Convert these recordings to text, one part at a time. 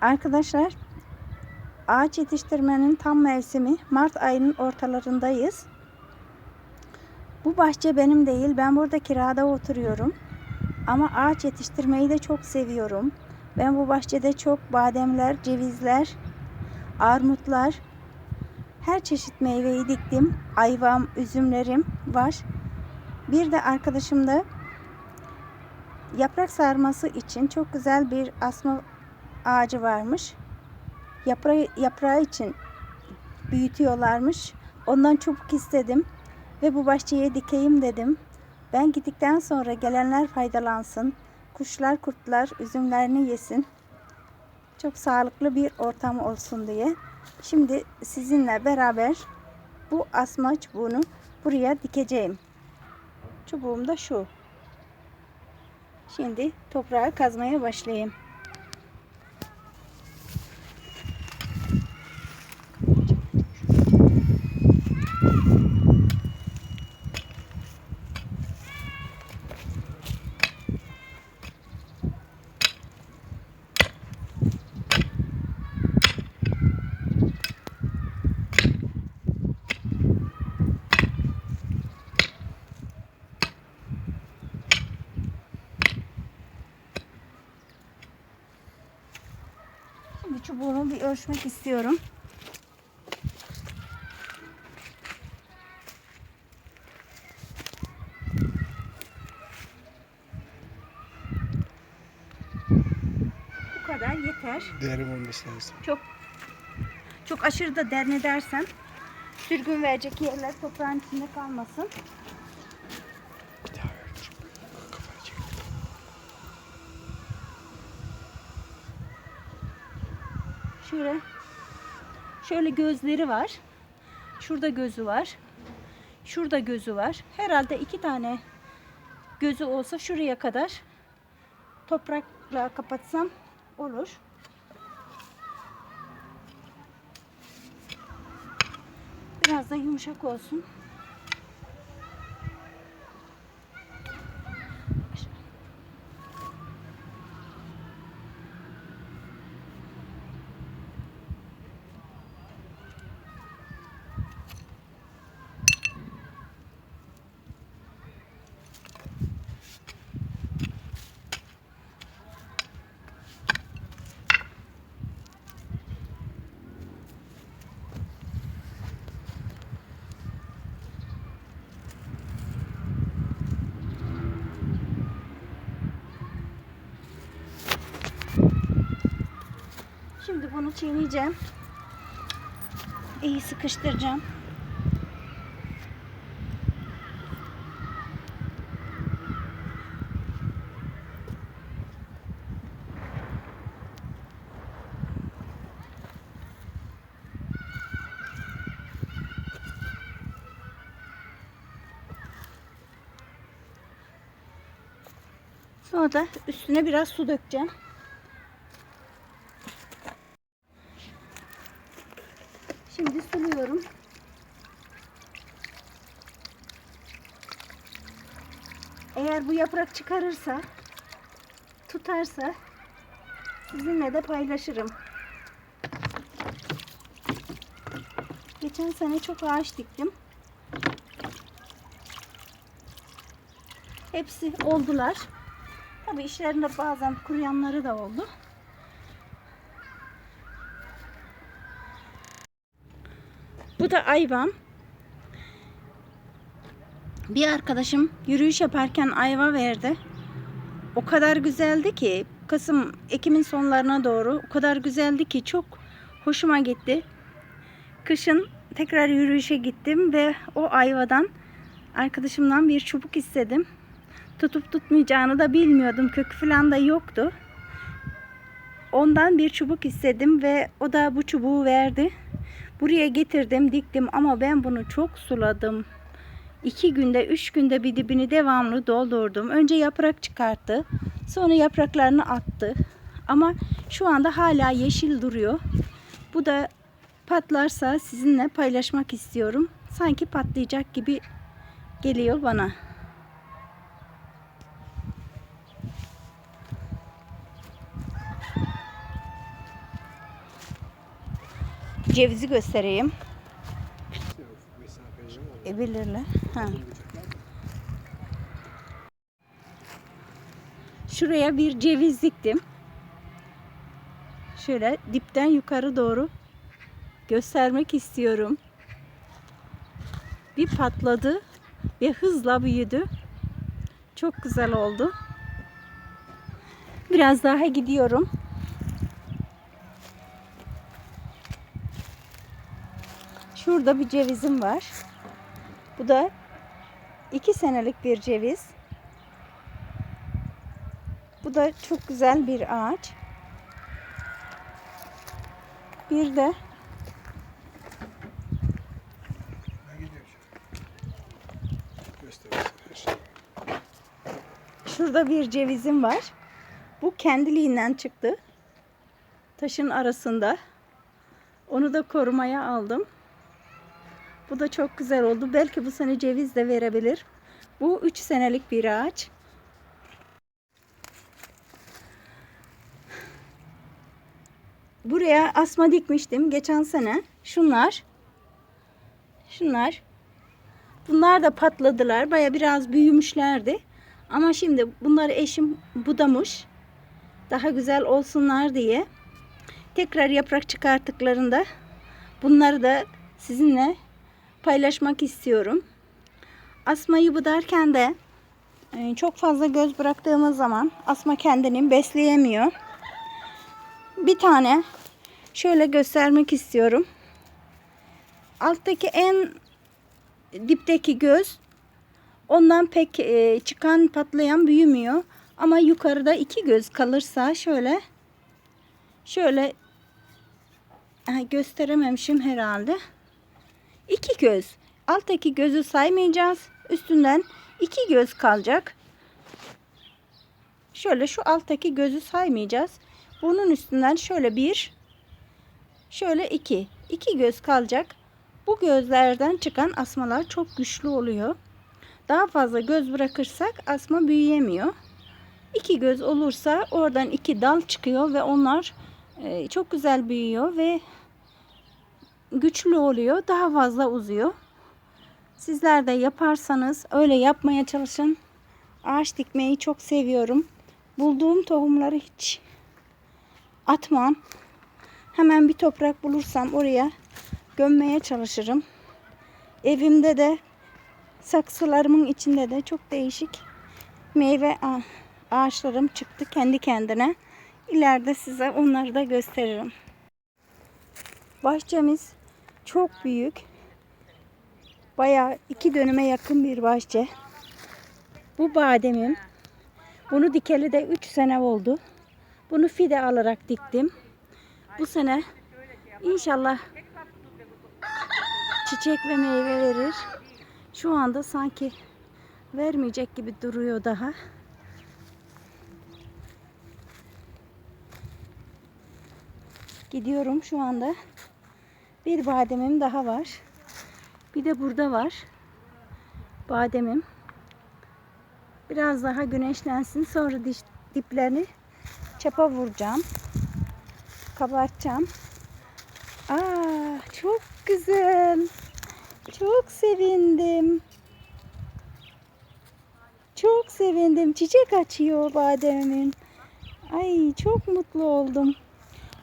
Arkadaşlar ağaç yetiştirmenin tam mevsimi Mart ayının ortalarındayız. Bu bahçe benim değil. Ben burada kirada oturuyorum. Ama ağaç yetiştirmeyi de çok seviyorum. Ben bu bahçede çok bademler, cevizler, armutlar, her çeşit meyveyi diktim. Ayvam, üzümlerim var. Bir de arkadaşımda yaprak sarması için çok güzel bir asma ağacı varmış. Yaprağı, yaprağı için büyütüyorlarmış. Ondan çubuk istedim ve bu bahçeye dikeyim dedim. Ben gittikten sonra gelenler faydalansın. Kuşlar, kurtlar üzümlerini yesin. Çok sağlıklı bir ortam olsun diye. Şimdi sizinle beraber bu asma çubuğunu buraya dikeceğim. Çubuğum da şu. Şimdi toprağı kazmaya başlayayım. Şimdi ölçmek istiyorum. Bu kadar yeter. Derin olması lazım. Çok çok aşırı da derin edersen sürgün verecek yerler toprağın içinde kalmasın. Bir daha ölç. Kafayı çek. Şöyle şöyle gözleri var. Şurada gözü var. Şurada gözü var. Herhalde iki tane gözü olsa şuraya kadar toprakla kapatsam olur. Biraz da yumuşak olsun. Şimdi bunu çiğneyeceğim. İyi sıkıştıracağım. Sonra da üstüne biraz su dökeceğim. Şimdi suluyorum. Eğer bu yaprak çıkarırsa, tutarsa sizinle de paylaşırım. Geçen sene çok ağaç diktim. Hepsi oldular. Tabii işlerinde bazen kuruyanları da oldu. Bu da ayvam. Bir arkadaşım yürüyüş yaparken ayva verdi. O kadar güzeldi ki Kasım Ekim'in sonlarına doğru o kadar güzeldi ki çok hoşuma gitti. Kışın tekrar yürüyüşe gittim ve o ayvadan arkadaşımdan bir çubuk istedim. Tutup tutmayacağını da bilmiyordum. Kökü falan da yoktu. Ondan bir çubuk istedim ve o da bu çubuğu verdi. Buraya getirdim, diktim ama ben bunu çok suladım. İki günde, üç günde bir dibini devamlı doldurdum. Önce yaprak çıkarttı. Sonra yapraklarını attı. Ama şu anda hala yeşil duruyor. Bu da patlarsa sizinle paylaşmak istiyorum. Sanki patlayacak gibi geliyor bana. Cevizi göstereyim. E bilirler. Ha. Şuraya bir ceviz diktim. Şöyle dipten yukarı doğru göstermek istiyorum. Bir patladı ve hızla büyüdü. Çok güzel oldu. Biraz daha gidiyorum. Şurada bir cevizim var. Bu da iki senelik bir ceviz. Bu da çok güzel bir ağaç. Bir de şurada bir cevizim var. Bu kendiliğinden çıktı. Taşın arasında. Onu da korumaya aldım. Bu da çok güzel oldu. Belki bu sene ceviz de verebilir. Bu 3 senelik bir ağaç. Buraya asma dikmiştim geçen sene. Şunlar. Şunlar. Bunlar da patladılar. Baya biraz büyümüşlerdi. Ama şimdi bunları eşim budamış. Daha güzel olsunlar diye. Tekrar yaprak çıkarttıklarında bunları da sizinle paylaşmak istiyorum. Asmayı budarken de e, çok fazla göz bıraktığımız zaman asma kendini besleyemiyor. Bir tane şöyle göstermek istiyorum. Alttaki en dipteki göz ondan pek e, çıkan patlayan büyümüyor. Ama yukarıda iki göz kalırsa şöyle şöyle gösterememişim herhalde. İki göz. Alttaki gözü saymayacağız. Üstünden iki göz kalacak. Şöyle şu alttaki gözü saymayacağız. Bunun üstünden şöyle bir, şöyle iki. iki göz kalacak. Bu gözlerden çıkan asmalar çok güçlü oluyor. Daha fazla göz bırakırsak asma büyüyemiyor. İki göz olursa oradan iki dal çıkıyor ve onlar e, çok güzel büyüyor ve güçlü oluyor. Daha fazla uzuyor. Sizler de yaparsanız öyle yapmaya çalışın. Ağaç dikmeyi çok seviyorum. Bulduğum tohumları hiç atmam. Hemen bir toprak bulursam oraya gömmeye çalışırım. Evimde de saksılarımın içinde de çok değişik meyve ağaçlarım çıktı kendi kendine. İleride size onları da gösteririm. Bahçemiz çok büyük. Bayağı iki dönüme yakın bir bahçe. Bu bademim. Bunu dikeli de 3 sene oldu. Bunu fide alarak diktim. Bu sene inşallah çiçek ve meyve verir. Şu anda sanki vermeyecek gibi duruyor daha. Gidiyorum şu anda. Bir bademim daha var. Bir de burada var. Bademim. Biraz daha güneşlensin. Sonra diş, diplerini çapa vuracağım. Kabartacağım. Aa, çok güzel. Çok sevindim. Çok sevindim. Çiçek açıyor bademimin. Ay çok mutlu oldum.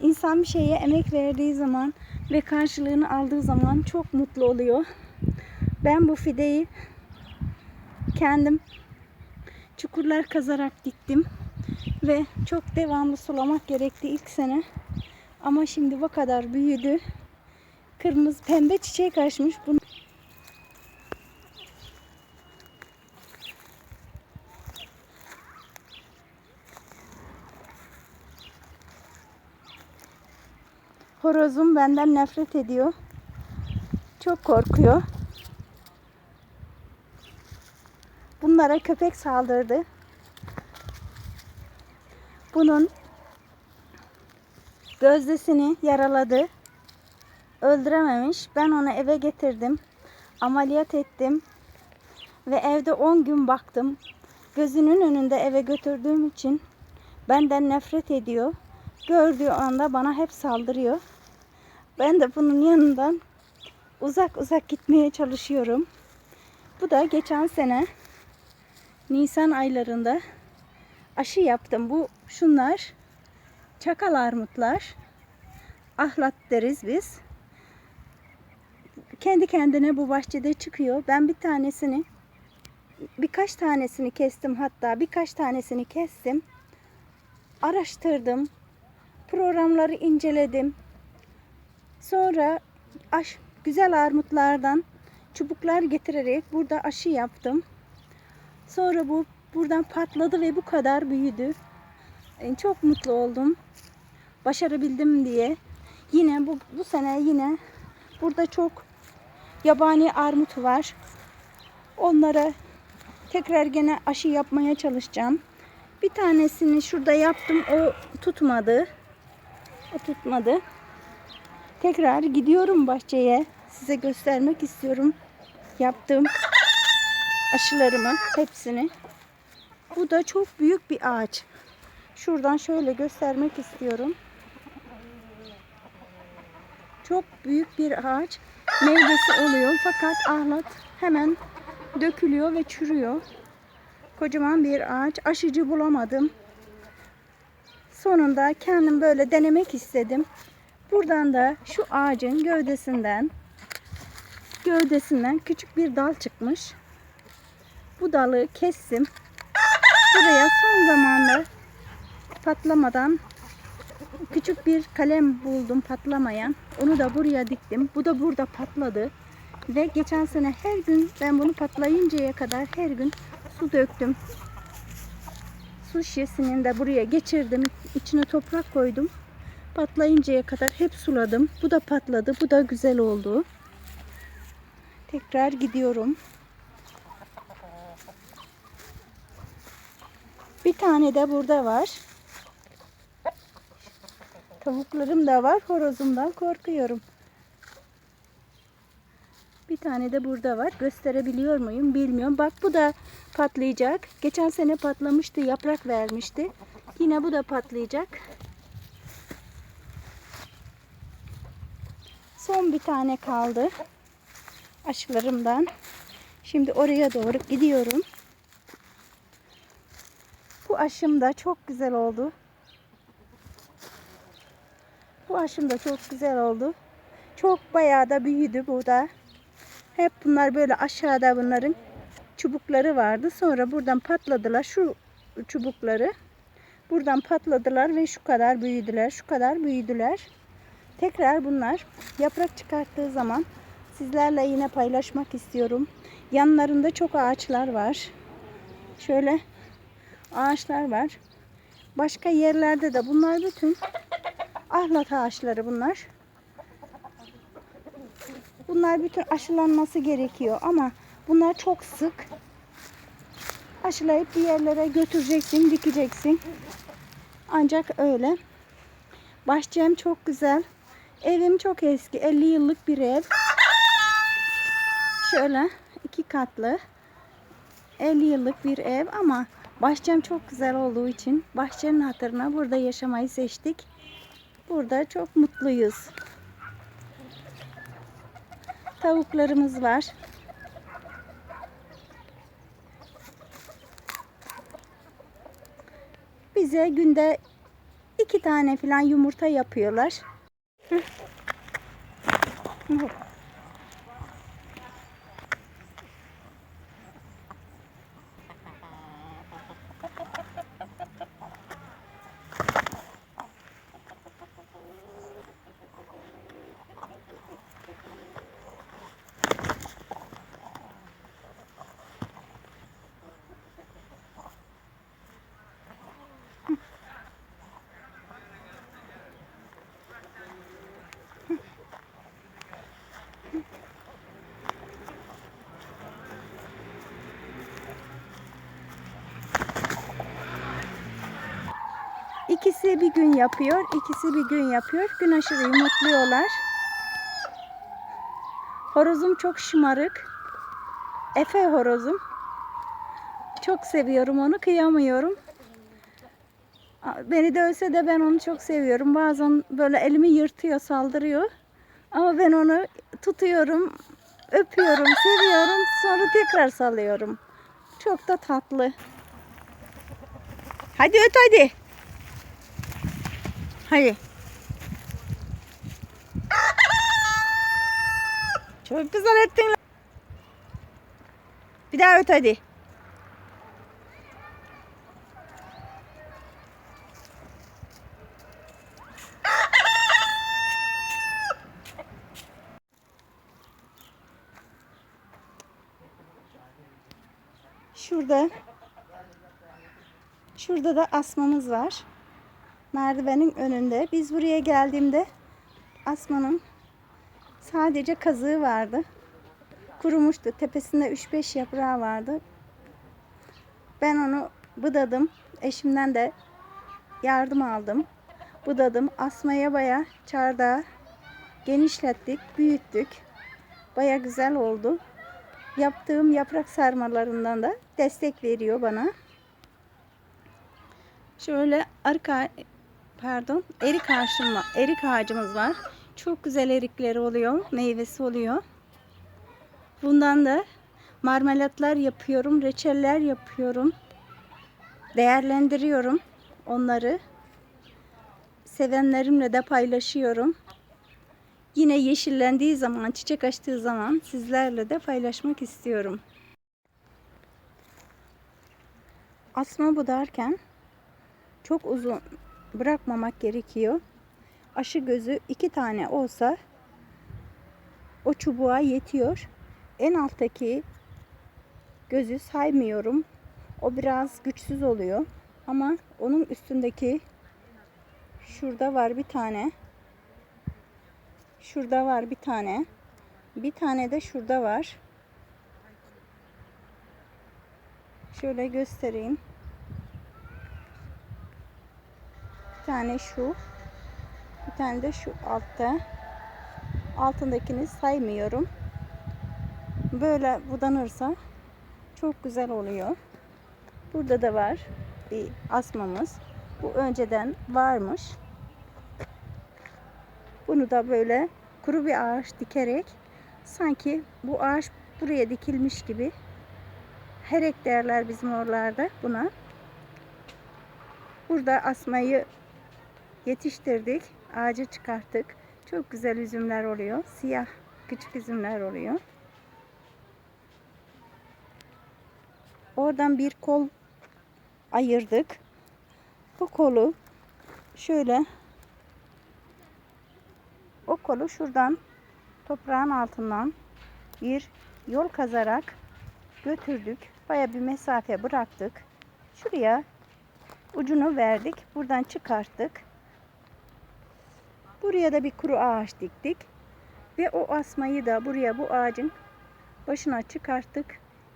İnsan bir şeye emek verdiği zaman ve karşılığını aldığı zaman çok mutlu oluyor. Ben bu fideyi kendim çukurlar kazarak diktim ve çok devamlı sulamak gerekti ilk sene. Ama şimdi bu kadar büyüdü. Kırmızı pembe çiçek açmış. Bunu Horozum benden nefret ediyor. Çok korkuyor. Bunlara köpek saldırdı. Bunun gözdesini yaraladı. Öldürememiş. Ben onu eve getirdim. Ameliyat ettim. Ve evde 10 gün baktım. Gözünün önünde eve götürdüğüm için benden nefret ediyor. Gördüğü anda bana hep saldırıyor. Ben de bunun yanından uzak uzak gitmeye çalışıyorum. Bu da geçen sene Nisan aylarında aşı yaptım. Bu şunlar çakal armutlar. Ahlat deriz biz. Kendi kendine bu bahçede çıkıyor. Ben bir tanesini birkaç tanesini kestim hatta birkaç tanesini kestim. Araştırdım. Programları inceledim. Sonra aş, güzel armutlardan çubuklar getirerek burada aşı yaptım. Sonra bu buradan patladı ve bu kadar büyüdü. E, Çok mutlu oldum. Başarabildim diye. Yine bu, bu sene yine burada çok yabani armut var. Onlara tekrar gene aşı yapmaya çalışacağım. Bir tanesini şurada yaptım. O tutmadı. O tutmadı. Tekrar gidiyorum bahçeye. Size göstermek istiyorum. Yaptığım aşılarımı hepsini. Bu da çok büyük bir ağaç. Şuradan şöyle göstermek istiyorum. Çok büyük bir ağaç. Meyvesi oluyor fakat ahlat hemen dökülüyor ve çürüyor. Kocaman bir ağaç. Aşıcı bulamadım. Sonunda kendim böyle denemek istedim. Buradan da şu ağacın gövdesinden gövdesinden küçük bir dal çıkmış. Bu dalı kestim. Buraya son zamanda patlamadan küçük bir kalem buldum patlamayan. Onu da buraya diktim. Bu da burada patladı. Ve geçen sene her gün ben bunu patlayıncaya kadar her gün su döktüm. Su şişesinin de buraya geçirdim. İçine toprak koydum. Patlayıncaya kadar hep suladım. Bu da patladı. Bu da güzel oldu. Tekrar gidiyorum. Bir tane de burada var. Tavuklarım da var. Horozumdan korkuyorum. Bir tane de burada var. Gösterebiliyor muyum bilmiyorum. Bak bu da patlayacak. Geçen sene patlamıştı. Yaprak vermişti. Yine bu da patlayacak. Son bir tane kaldı. Aşılarımdan. Şimdi oraya doğru gidiyorum. Bu aşım da çok güzel oldu. Bu aşım da çok güzel oldu. Çok bayağı da büyüdü bu da. Hep bunlar böyle aşağıda bunların çubukları vardı. Sonra buradan patladılar şu çubukları. Buradan patladılar ve şu kadar büyüdüler. Şu kadar büyüdüler. Tekrar bunlar yaprak çıkarttığı zaman sizlerle yine paylaşmak istiyorum. Yanlarında çok ağaçlar var. Şöyle ağaçlar var. Başka yerlerde de bunlar bütün ahlat ağaçları bunlar. Bunlar bütün aşılanması gerekiyor ama bunlar çok sık. Aşılayıp bir yerlere götüreceksin, dikeceksin. Ancak öyle. Bahçem çok güzel. Evim çok eski. 50 yıllık bir ev. Şöyle iki katlı. 50 yıllık bir ev ama bahçem çok güzel olduğu için bahçenin hatırına burada yaşamayı seçtik. Burada çok mutluyuz. Tavuklarımız var. Bize günde iki tane falan yumurta yapıyorlar. 嗯。嗯。İkisi bir gün yapıyor, ikisi bir gün yapıyor. Gün aşırı yumurtluyorlar. Horozum çok şımarık. Efe horozum. Çok seviyorum onu, kıyamıyorum. Beni dövse de ben onu çok seviyorum. Bazen böyle elimi yırtıyor, saldırıyor. Ama ben onu tutuyorum, öpüyorum, seviyorum. Sonra tekrar salıyorum. Çok da tatlı. Hadi öt hadi. Hadi. Çok güzel ettin. Bir daha öt hadi. Şurada Şurada da asmamız var. Merdivenin önünde. Biz buraya geldiğimde asmanın sadece kazığı vardı. Kurumuştu. Tepesinde 3-5 yaprağı vardı. Ben onu budadım. Eşimden de yardım aldım. Budadım. Asmaya baya çardağı genişlettik, büyüttük. Baya güzel oldu. Yaptığım yaprak sarmalarından da destek veriyor bana. Şöyle arka pardon erik ağacım var. Erik ağacımız var. Çok güzel erikleri oluyor, meyvesi oluyor. Bundan da marmelatlar yapıyorum, reçeller yapıyorum. Değerlendiriyorum onları. Sevenlerimle de paylaşıyorum. Yine yeşillendiği zaman, çiçek açtığı zaman sizlerle de paylaşmak istiyorum. Asma budarken çok uzun bırakmamak gerekiyor. Aşı gözü iki tane olsa o çubuğa yetiyor. En alttaki gözü saymıyorum. O biraz güçsüz oluyor. Ama onun üstündeki şurada var bir tane. Şurada var bir tane. Bir tane de şurada var. Şöyle göstereyim. Bir tane şu. Bir tane de şu altta. Altındakini saymıyorum. Böyle budanırsa çok güzel oluyor. Burada da var bir asmamız. Bu önceden varmış. Bunu da böyle kuru bir ağaç dikerek sanki bu ağaç buraya dikilmiş gibi herek derler bizim oralarda buna. Burada asmayı yetiştirdik. Ağacı çıkarttık. Çok güzel üzümler oluyor. Siyah küçük üzümler oluyor. Oradan bir kol ayırdık. Bu kolu şöyle o kolu şuradan toprağın altından bir yol kazarak götürdük. Baya bir mesafe bıraktık. Şuraya ucunu verdik. Buradan çıkarttık. Buraya da bir kuru ağaç diktik. Ve o asmayı da buraya bu ağacın başına çıkarttık.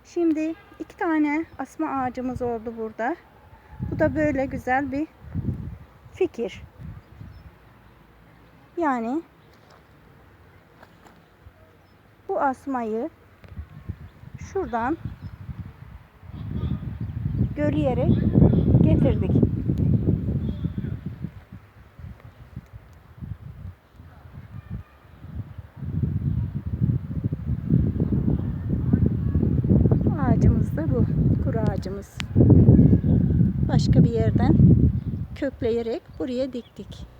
Şimdi iki tane asma ağacımız oldu burada. Bu da böyle güzel bir fikir. Yani bu asmayı şuradan görüyerek getirdik. Ağacımız da bu. Kuru ağacımız. Başka bir yerden kökleyerek buraya diktik.